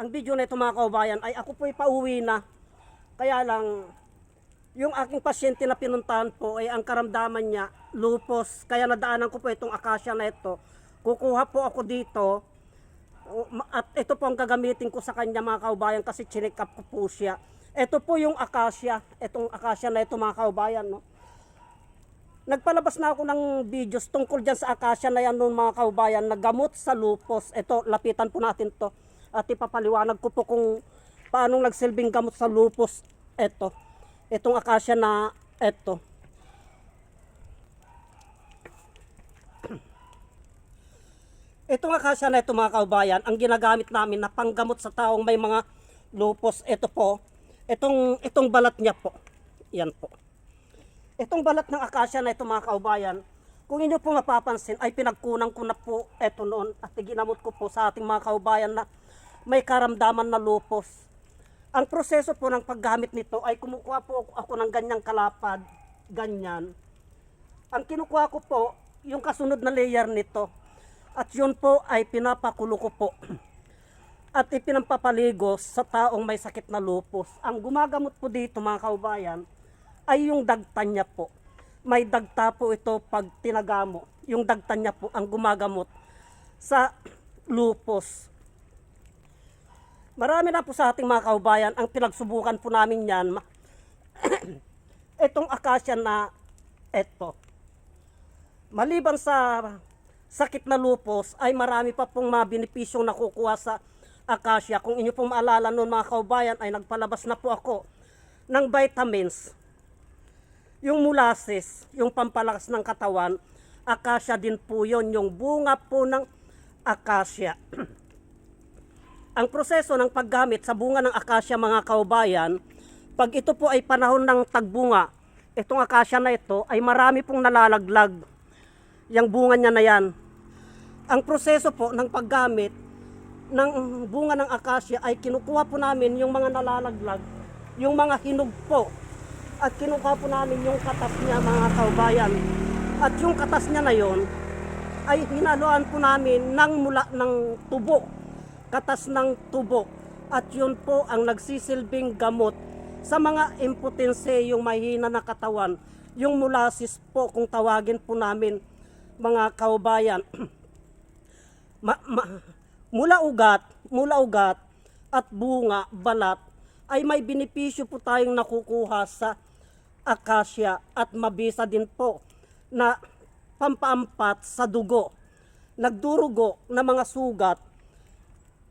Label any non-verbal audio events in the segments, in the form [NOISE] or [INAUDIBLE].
ang video na ito mga kaubayan ay ako po'y pauwi na. Kaya lang, yung aking pasyente na pinuntahan po ay ang karamdaman niya, lupus. Kaya nadaanan ko po itong akasya na ito. Kukuha po ako dito. At ito po ang gagamitin ko sa kanya mga kaubayan kasi chinek up ko po siya. Ito po yung akasya. Itong akasya na ito mga kaubayan. No? Nagpalabas na ako ng videos tungkol dyan sa akasya na yan noon mga kaubayan na gamot sa lupus. Ito, lapitan po natin to. At ipapaliwanag ko po kung paano nagsilbing gamot sa lupus. Ito. Itong akasya na ito. [CLEARS THROAT] Itong akasya na ito mga kaubayan, ang ginagamit namin na panggamot sa taong may mga lupus. Ito po, itong, itong balat niya po. Yan po. Itong balat ng akasya na ito mga kaubayan, kung inyo po mapapansin ay pinagkunan ko na po ito noon at ginamot ko po sa ating mga kaubayan na may karamdaman na lupus. Ang proseso po ng paggamit nito ay kumukuha po ako ng ganyang kalapad, ganyan. Ang kinukuha ko po, yung kasunod na layer nito. At yun po ay pinapakulo ko po. [CLEARS THROAT] At ipinampapaligo sa taong may sakit na lupus. Ang gumagamot po dito mga kaubayan ay yung dagta niya po. May dagta po ito pag tinagamo. Yung dagta niya po ang gumagamot sa lupus. Marami na po sa ating mga kaubayan ang pinagsubukan po namin yan. [CLEARS THROAT] Itong akasya na eto. Maliban sa sakit na lupus, ay marami pa pong mga benepisyong nakukuha sa akasya. Kung inyo pong maalala noon mga kaubayan, ay nagpalabas na po ako ng vitamins. Yung molasses, yung pampalakas ng katawan, akasya din po yon yung bunga po ng akasya. [CLEARS THROAT] Ang proseso ng paggamit sa bunga ng akasya mga kaubayan, pag ito po ay panahon ng tagbunga, itong akasya na ito ay marami pong nalalaglag. Yang bunga niya na yan. Ang proseso po ng paggamit ng bunga ng akasya ay kinukuha po namin yung mga nalalaglag, yung mga hinog po. At kinukuha po namin yung katas niya mga kaubayan. At yung katas niya na yon ay hinaluan po namin ng mula ng tubo. Katas ng tubo. At yun po ang nagsisilbing gamot sa mga impotense yung mahina na katawan. Yung molasses po kung tawagin po namin mga kaubayan. [CLEARS THROAT] Ma, ma- mula ugat mula ugat at bunga balat ay may benepisyo po tayong nakukuha sa akasya at mabisa din po na pampaampat sa dugo nagdurugo na mga sugat.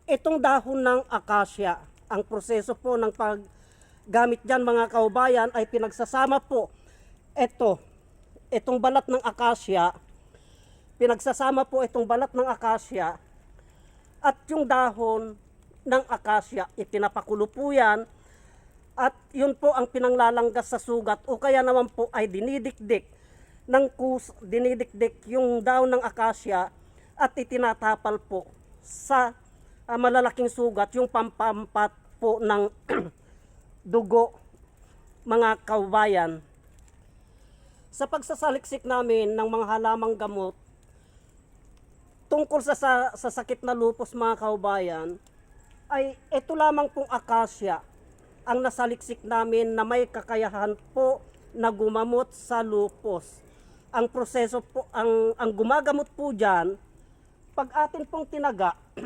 Itong dahon ng akasya, ang proseso po ng paggamit dyan mga kaubayan ay pinagsasama po. Ito, itong balat ng akasya, pinagsasama po itong balat ng akasya at yung dahon ng akasya, ipinapakulo po yan at yun po ang pinanglalanggas sa sugat o kaya naman po ay dinidikdik ng kus, dinidikdik yung dahon ng akasya at itinatapal po sa ah, malalaking sugat, yung pampampat po ng [CLEARS THROAT] dugo, mga kaubayan. Sa pagsasaliksik namin ng mga halamang gamot, tungkol sa, sa, sa sakit na lupus mga kaubayan, ay ito lamang pong akasya ang nasaliksik namin na may kakayahan po na gumamot sa lupus. Ang proseso po, ang, ang gumagamot po dyan, pag atin pong tinaga, [CLEARS THROAT]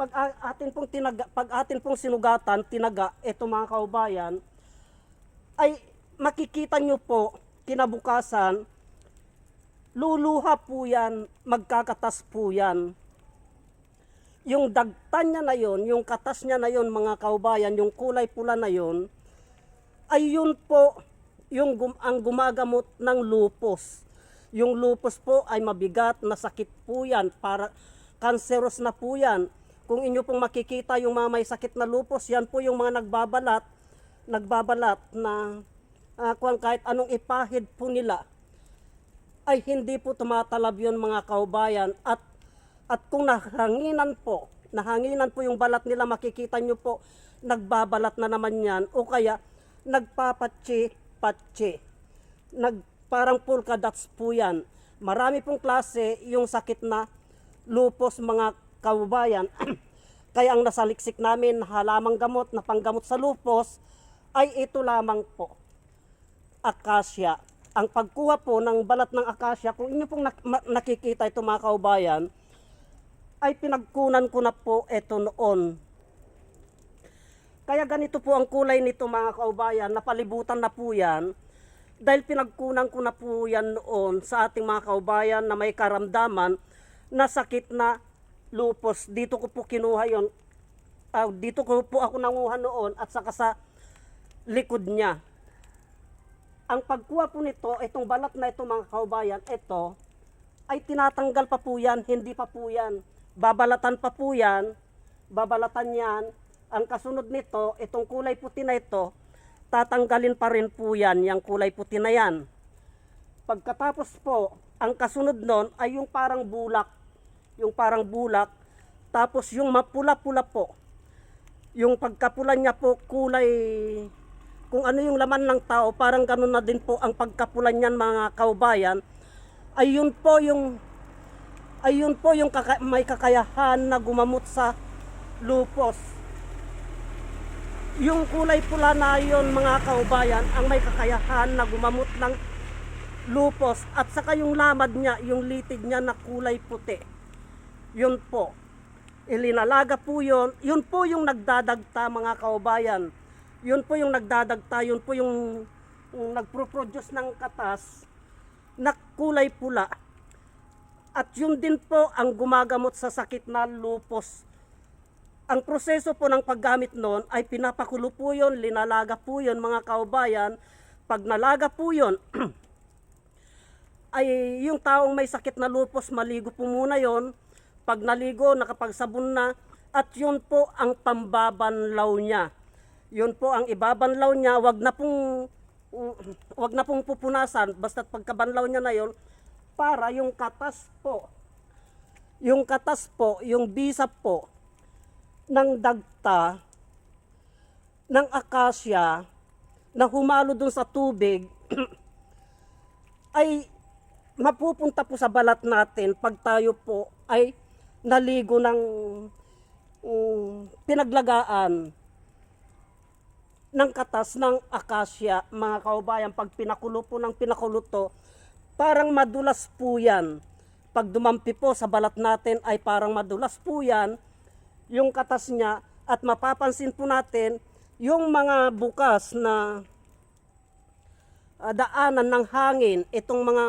pag atin pong tinaga, pag atin pong sinugatan, tinaga, ito mga kaubayan, ay makikita nyo po kinabukasan, luluha po yan, magkakatas po yan. Yung dagtan niya na yon, yung katas niya na yon mga kaubayan, yung kulay pula na yon, ay yun po yung gum- ang gumagamot ng lupus. Yung lupus po ay mabigat na sakit po yan, para cancerous na po yan. Kung inyo pong makikita yung mga may sakit na lupus, yan po yung mga nagbabalat, nagbabalat na kung kahit anong ipahid po nila, ay hindi po tumatalab yun mga kaubayan at at kung nahanginan po, nahanginan po yung balat nila, makikita nyo po, nagbabalat na naman yan o kaya nagpapatsi-patsi. Nag, parang polka dots po yan. Marami pong klase yung sakit na lupus mga kaubayan. [CLEARS THROAT] Kaya ang nasaliksik namin na halamang gamot na panggamot sa lupus ay ito lamang po. Akasya. Ang pagkuha po ng balat ng akasya, kung inyo pong nakikita ito mga kaubayan, ay pinagkunan ko na po ito noon. Kaya ganito po ang kulay nito mga kaubayan, napalibutan na po yan. Dahil pinagkunan ko na po yan noon sa ating mga kaubayan na may karamdaman na sakit na lupus. Dito ko po kinuha yon. Ah, dito ko po ako nanguha noon at saka sa likod niya. Ang pagkuha po nito, itong balat na ito mga kaubayan, ito, ay tinatanggal pa po yan, hindi pa po yan. Babalatan pa po yan, babalatan yan. Ang kasunod nito, itong kulay puti na ito, tatanggalin pa rin po yan, yung kulay puti na yan. Pagkatapos po, ang kasunod nun ay yung parang bulak. Yung parang bulak. Tapos yung mapula-pula po. Yung pagkapula niya po kulay kung ano yung laman ng tao, parang ganun na din po ang pagkapulan niyan mga kaubayan. Ayun po yung ayun po yung kaka- may kakayahan na gumamot sa lupus. Yung kulay pula na yun mga kaubayan, ang may kakayahan na gumamot ng lupus at saka yung lamad niya, yung litid niya na kulay puti. Yun po. Ilinalaga po yun. Yun po yung nagdadagta mga kaubayan. Yun po yung nagdadagta, yun po yung, yung nagproproduce ng katas na kulay pula. At yun din po ang gumagamot sa sakit na lupus. Ang proseso po ng paggamit noon ay pinapakulo po yun, linalaga po yun mga kaubayan. Pag nalaga po yun, [CLEARS THROAT] ay yung taong may sakit na lupus, maligo po muna yon. Pag naligo, nakapagsabon na, at yun po ang pambabanlaw niya. Yun po ang ibabanlaw niya, wag na pong wag na pong pupunasan, basta't pagkabanlaw niya na yon para yung katas po, yung katas po, yung bisa po, ng dagta, ng akasya, na humalo dun sa tubig, [CLEARS THROAT] ay mapupunta po sa balat natin pag tayo po ay naligo ng mm, pinaglagaan ng katas ng akasya, mga kaubayan, pag pinakulo po ng pinakulo to, parang madulas po yan. Pag dumampi po sa balat natin ay parang madulas po yan, yung katas niya, at mapapansin po natin, yung mga bukas na ah, daanan ng hangin, itong mga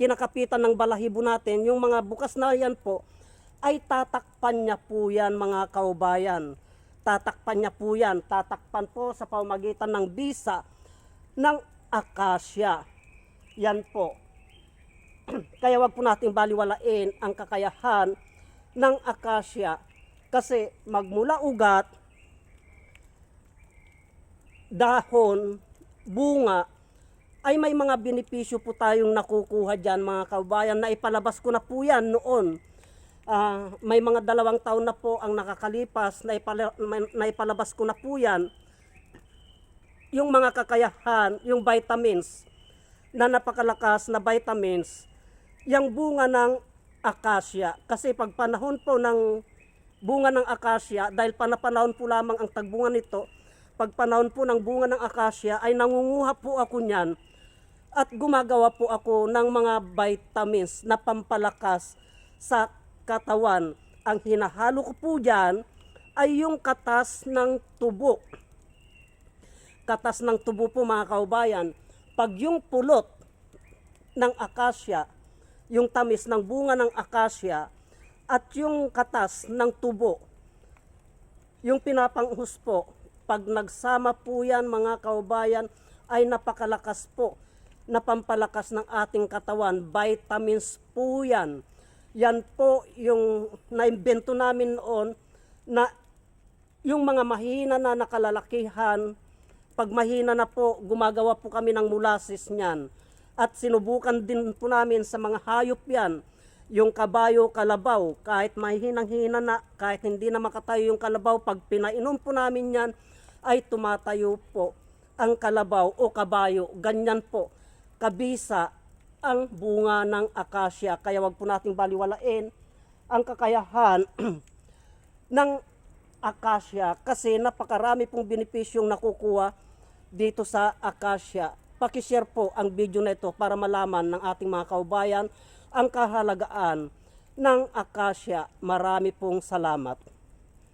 kinakapitan ng balahibo natin, yung mga bukas na yan po, ay tatakpan niya po yan mga kaubayan. Tatakpan niya po yan. Tatakpan po sa pamagitan ng bisa ng akasya. Yan po. [CLEARS THROAT] Kaya wag po nating baliwalain ang kakayahan ng akasya kasi magmula ugat, dahon, bunga, ay may mga benepisyo po tayong nakukuha dyan mga kaubayan na ipalabas ko na po yan noon. Ah, may mga dalawang taon na po ang nakakalipas na, ipala, na ipalabas ko na po yan. Yung mga kakayahan, yung vitamins na napakalakas na vitamins, yung bunga ng akasya. Kasi pag panahon po ng bunga ng akasya, dahil panapanahon po lamang ang tagbunga nito, pag panahon po ng bunga ng akasya, ay nangunguha po ako niyan at gumagawa po ako ng mga vitamins na pampalakas sa katawan. Ang hinahalo ko po dyan ay yung katas ng tubo. Katas ng tubo po mga kaubayan. Pag yung pulot ng akasya, yung tamis ng bunga ng akasya, at yung katas ng tubo, yung pinapanghus po, pag nagsama po yan mga kaubayan, ay napakalakas po na pampalakas ng ating katawan. Vitamins po yan. Yan po yung naimbento namin noon na yung mga mahina na nakalalakihan, pag mahina na po, gumagawa po kami ng molasses niyan. At sinubukan din po namin sa mga hayop yan, yung kabayo, kalabaw, kahit mahinang-hina na, kahit hindi na makatayo yung kalabaw, pag pinainom po namin yan, ay tumatayo po ang kalabaw o kabayo. Ganyan po, kabisa ang bunga ng akasya. Kaya wag po nating baliwalain ang kakayahan [CLEARS THROAT] ng Acacia kasi napakarami pong benepisyong nakukuha dito sa Acacia. Pakishare po ang video na ito para malaman ng ating mga kaubayan ang kahalagaan ng Acacia. Marami pong salamat.